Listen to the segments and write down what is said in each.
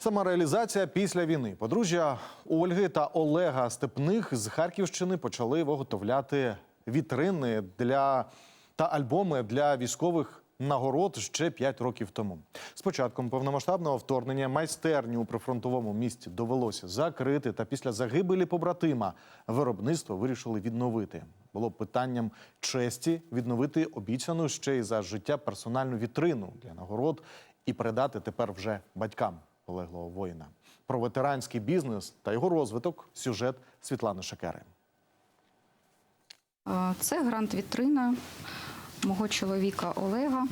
Самореалізація після війни. Подружжя Ольги та Олега Степних з Харківщини почали виготовляти вітрини для та альбоми для військових нагород ще 5 років тому. З початком повномасштабного вторгнення майстерню у прифронтовому місті довелося закрити. Та після загибелі побратима виробництво вирішили відновити. Було питанням честі відновити обіцяну ще й за життя персональну вітрину для нагород і передати тепер вже батькам полеглого воїна. Про ветеранський бізнес та його розвиток сюжет Світлани Шакери. Це грант вітрина мого чоловіка Олега.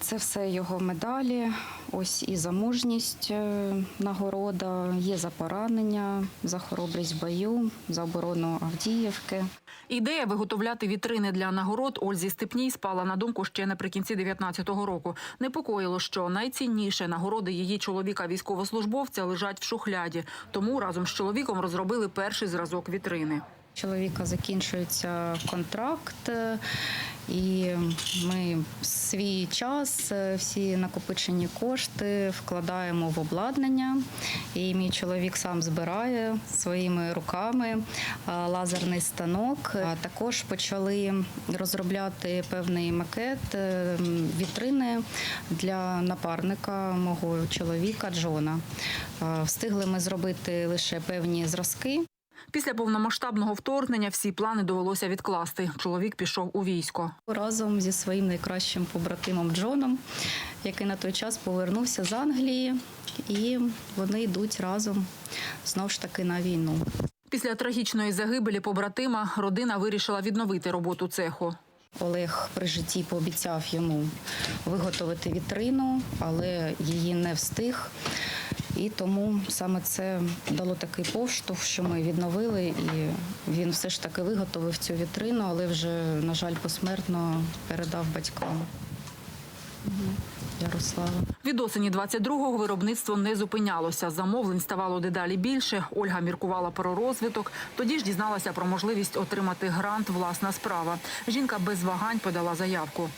Це все його медалі. Ось і за мужність е, нагорода, є за поранення, за хоробрість в бою, за оборону Авдіївки. Ідея виготовляти вітрини для нагород Ользі Степній спала на думку ще наприкінці 19-го року. Непокоїло, що найцінніше нагороди її чоловіка військовослужбовця лежать в шухляді. Тому разом з чоловіком розробили перший зразок вітрини. Чоловіка закінчується контракт, е, і ми свій час, е, всі накопичені кошти вкладаємо в обладнання. І мій чоловік сам збирає своїми руками е, лазерний станок. Також почали розробляти певний макет вітрини для напарника мого чоловіка Джона. Встигли ми зробити лише певні зразки. Після повномасштабного вторгнення всі плани довелося відкласти. Чоловік пішов у військо. разом зі своїм найкращим побратимом Джоном, який на той час повернувся з Англії, і вони йдуть разом знову ж таки на війну. Після трагічної загибелі побратима родина вирішила відновити роботу цеху. Олег при житті пообіцяв йому виготовити вітрину, але її не встиг. І тому саме це дало такий поштовх, що ми відновили, і він все ж таки виготовив цю вітрину, але вже, на жаль, посмертно передав батькам. Ярослава. Від осені 22-го виробництво не зупинялося. Замовлень ставало дедалі більше. Ольга міркувала про розвиток. Тоді ж дізналася про можливість отримати грант Власна справа. Жінка без вагань подала заявку.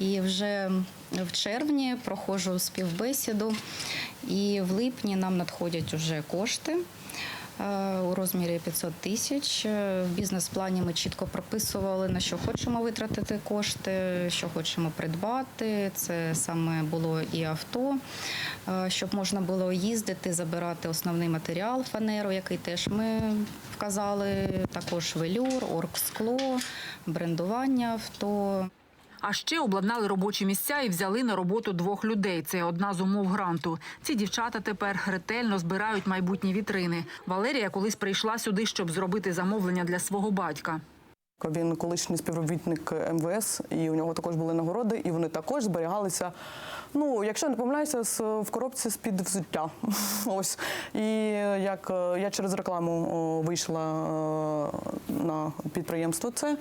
І вже в червні проходжу співбесіду, і в липні нам надходять уже кошти. е, У розмірі 500 тисяч. Е, В бізнес-плані ми чітко прописували, на що хочемо витратити кошти, що хочемо придбати. Це саме було і авто, е, щоб можна було їздити, забирати основний матеріал фанеру, який теж ми вказали. Також велюр, оргскло, брендування авто. А ще обладнали робочі місця і взяли на роботу двох людей. Це одна з умов гранту. Ці дівчата тепер ретельно збирають майбутні вітрини. Валерія колись прийшла сюди, щоб зробити замовлення для свого батька. Він колишній співробітник МВС, і у нього також були нагороди, і вони також зберігалися. Ну, якщо не помиляюся, з- в коробці з-під взуття. Ось. І як е, я через рекламу вийшла е, на підприємство це,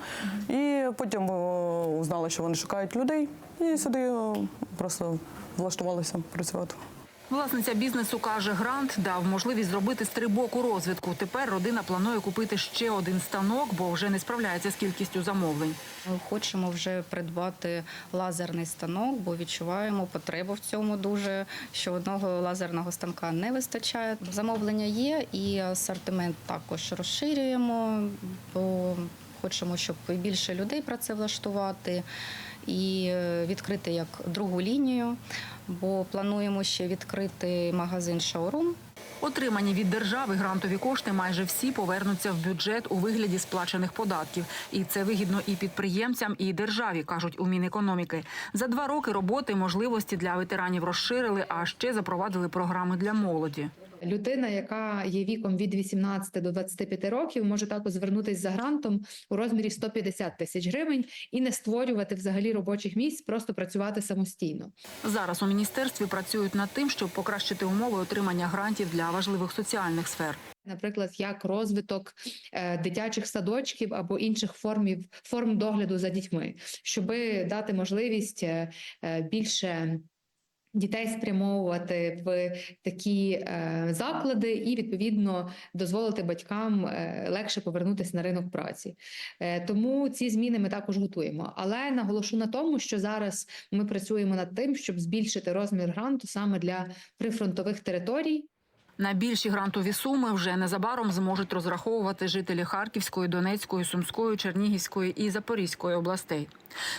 і потім узнала, що вони шукають людей, і сюди просто влаштувалися працювати. Власниця бізнесу каже, грант дав можливість зробити стрибок у розвитку. Тепер родина планує купити ще один станок, бо вже не справляється з кількістю замовлень. Ми хочемо вже придбати лазерний станок, бо відчуваємо потребу в цьому дуже, що одного лазерного станка не вистачає. Замовлення є, і асортимент також розширюємо, бо хочемо, щоб більше людей працевлаштувати і е, відкрити як другу лінію, бо плануємо ще відкрити магазин шаурум. Отримані від держави грантові кошти майже всі повернуться в бюджет у вигляді сплачених податків. І це вигідно і підприємцям, і державі, кажуть у Мінекономіки. За два роки роботи можливості для ветеранів розширили, а ще запровадили програми для молоді. Людина, яка є віком від 18 до 25 років, може також звернутися за грантом у розмірі 150 тисяч гривень і не створювати взагалі робочих місць, просто працювати самостійно. Зараз у міністерстві працюють над тим, щоб покращити умови отримання грантів для важливих соціальних сфер. Наприклад, як розвиток е, дитячих садочків або інших формів форм догляду за дітьми, щоб дати можливість е, е, більше Дітей спрямовувати в такі е, заклади і відповідно дозволити батькам е, легше повернутися на ринок праці. Е, тому ці зміни ми також готуємо. Але наголошу на тому, що зараз ми працюємо над тим, щоб збільшити розмір гранту саме для прифронтових територій. На більші грантові суми вже незабаром зможуть розраховувати жителі Харківської, Донецької, Сумської, Чернігівської і Запорізької областей.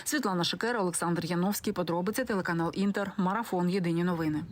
Світлана Шикера, Олександр Яновський. Подробиці телеканал Інтер. Марафон. Єдині новини.